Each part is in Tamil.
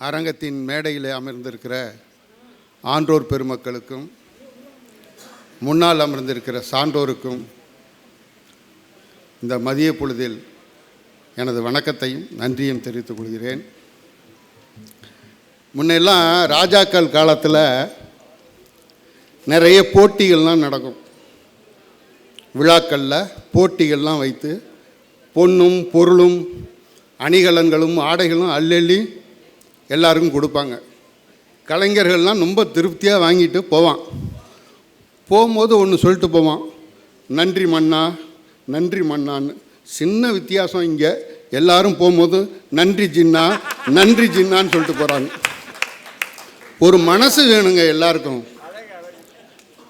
அரங்கத்தின் மேடையில் அமர்ந்திருக்கிற ஆன்றோர் பெருமக்களுக்கும் முன்னால் அமர்ந்திருக்கிற சான்றோருக்கும் இந்த மதிய பொழுதில் எனது வணக்கத்தையும் நன்றியும் தெரிவித்துக் கொள்கிறேன். முன்னெல்லாம் ராஜாக்கள் காலத்தில் நிறைய போட்டிகள்லாம் நடக்கும். விழாக்களில் போட்டிகள்லாம் வைத்து பொன்னும் பொருளும் அணிகலன்களும் ஆடைகளும் அள்ளி எல்லாருக்கும் கொடுப்பாங்க. கலைஞர்கள்லாம் ரொம்ப திருப்தியாக வாங்கிட்டு போவான். போகும்போது ஒன்று சொல்லிட்டு போவான். நன்றி மன்னா நன்றி மன்னான்னு. சின்ன வித்தியாசம் இங்கே. எல்லாரும் போகும்போது நன்றி ஜின்னா நன்றி ஜின்னான்னு சொல்லிட்டு போகிறாங்க ஒரு மனசு வேணுங்க எல்லாருக்கும்.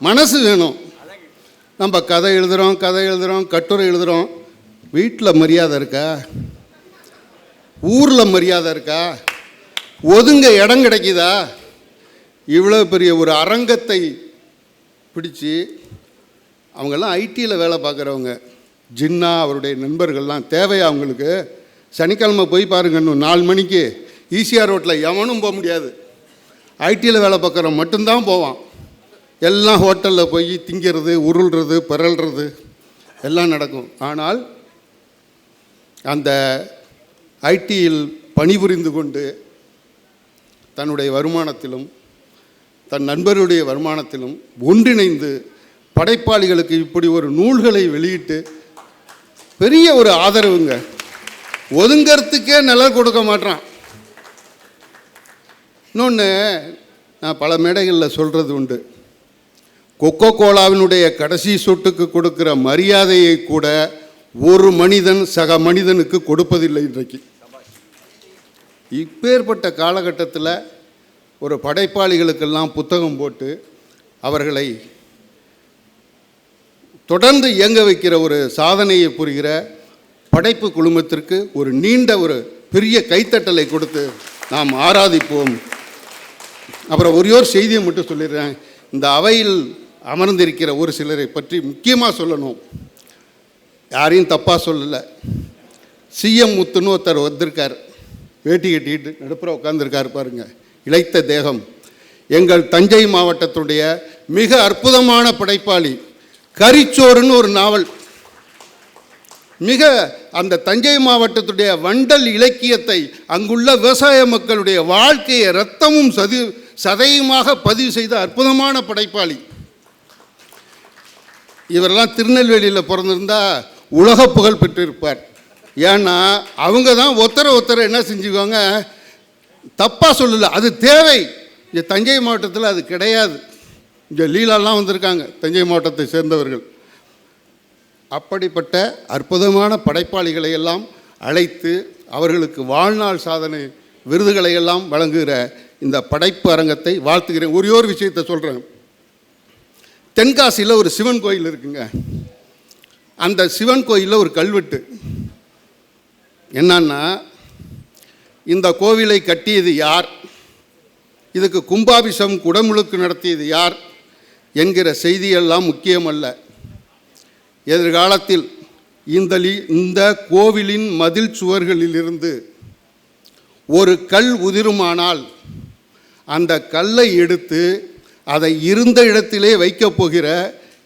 மனசு வேணும். நம்ம கதை எழுதுகிறோம் கதை எழுதுகிறோம் கட்டுரை எழுதுகிறோம் வீட்டில் மரியாதை இருக்கா? ஊரில் மரியாதை இருக்கா? ஒதுங்க இடம் கிடைக்குதா? இவ்வளோ பெரிய ஒரு அரங்கத்தை பிடிச்சி அவங்கெல்லாம் ஐடியில் வேலை பார்க்குறவங்க. ஜின்னா அவருடைய நண்பர்கள்லாம் தேவையா அவங்களுக்கு? சனிக்கிழமை போய் பாருங்க இன்னும் நாலு மணிக்கு. ஈசிஆர் ரோட்டில் எவனும் போக முடியாது. ஐடியில் வேலை பார்க்குறவன் மட்டும்தான் போவான். எல்லாம் ஹோட்டலில் போய் திங்கிறது உருள்றது பிறல்றது எல்லாம் நடக்கும். ஆனால் அந்த ஐடியில் பணிபுரிந்து கொண்டு தன்னுடைய வருமானத்திலும் தன் நண்பருடைய வருமானத்திலும் ஒன்றிணைந்து படைப்பாளிகளுக்கு இப்படி ஒரு நூல்களை வெளியிட்டு பெரிய ஒரு ஆதரவுங்க. ஒதுங்கிறதுக்கே நிழல் கொடுக்க மாட்டான் இன்னொன்று நான் பல மேடைகளில் சொல்கிறது உண்டு. கொக்கோ கோலாவினுடைய கடைசி சொட்டுக்கு கொடுக்குற மரியாதையை கூட ஒரு மனிதன் சக மனிதனுக்கு கொடுப்பதில்லை இன்றைக்கு. இப்பேற்பட்ட காலகட்டத்தில் ஒரு படைப்பாளிகளுக்கெல்லாம் புத்தகம் போட்டு அவர்களை தொடர்ந்து இயங்க வைக்கிற ஒரு சாதனையை புரிகிற படைப்பு குழுமத்திற்கு ஒரு நீண்ட ஒரு பெரிய கைத்தட்டலை கொடுத்து நாம் ஆராதிப்போம். அப்புறம் ஒரே ஒரு செய்தியை மட்டும் சொல்லிடுறேன். இந்த அவையில் அமர்ந்திருக்கிற ஒரு சிலரை பற்றி முக்கியமாக சொல்லணும். யாரையும் தப்பாக சொல்லலை. சிஎம் முத்துன்னு ஒருத்தர் வந்திருக்கார். வேட்டி கட்டிட்டு நடுப்புற உட்காந்துருக்காரு பாருங்க. இளைத்த தேகம். எங்கள் தஞ்சை மாவட்டத்துடைய மிக அற்புதமான படைப்பாளி கரிச்சோறுன்னு ஒரு நாவல். மிக அந்த தஞ்சை மாவட்டத்துடைய வண்டல் இலக்கியத்தை அங்குள்ள விவசாய மக்களுடைய வாழ்க்கையை ரத்தமும் சதி சதையுமாக பதிவு செய்த அற்புதமான படைப்பாளி. இவரெல்லாம் திருநெல்வேலியில் பிறந்திருந்தா உலக புகழ் பெற்றிருப்பார். ஏன்னா அவங்க தான் ஒத்தர ஒத்தரை என்ன செஞ்சுக்குவாங்க? தப்பாக சொல்லலை. அது தேவை. இங்கே தஞ்சை மாவட்டத்தில் அது கிடையாது. இங்கே லீலாலாம் வந்திருக்காங்க தஞ்சை மாவட்டத்தை சேர்ந்தவர்கள். அப்படிப்பட்ட அற்புதமான படைப்பாளிகளை எல்லாம் அழைத்து அவர்களுக்கு வாழ்நாள் சாதனை விருதுகளை எல்லாம் வழங்குகிற இந்த படைப்பு அரங்கத்தை வாழ்த்துகிறேன். ஒரே ஒரு விஷயத்தை சொல்கிறேன் தென்காசியில் ஒரு சிவன் கோயில் இருக்குங்க. அந்த சிவன் கோயிலில் ஒரு கல்வெட்டு. என்னன்னா இந்த கோவிலை கட்டியது யார்? இதுக்கு கும்பாபிஷம் குடமுழுக்கு நடத்தியது யார்? என்கிற செய்தியெல்லாம் முக்கியமல்ல. எதிர்காலத்தில் இந்த இந்த கோவிலின் மதில் சுவர்களிலிருந்து ஒரு கல் உதிருமானால் அந்த கல்லை எடுத்து அதை இருந்த இடத்திலே வைக்கப் போகிற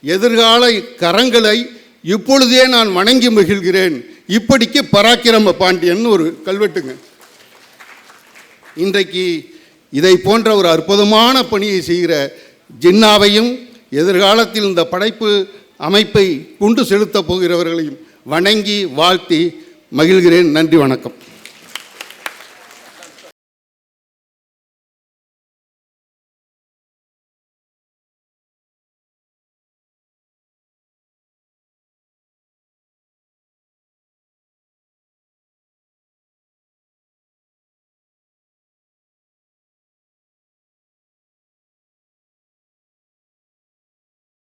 எதிர்கால கரங்களை இப்பொழுதே நான் வணங்கி மகிழ்கிறேன் இப்படிக்கு பராக்கிரம பாண்டியன் ஒரு கல்வெட்டுங்க. இன்றைக்கு இதை போன்ற ஒரு அற்புதமான பணியை செய்கிற ஜின்னாவையும் எதிர்காலத்தில் இந்த படைப்பு அமைப்பை கொண்டு செலுத்தப் போகிறவர்களையும் வணங்கி வாழ்த்தி மகிழ்கிறேன். நன்றி வணக்கம்.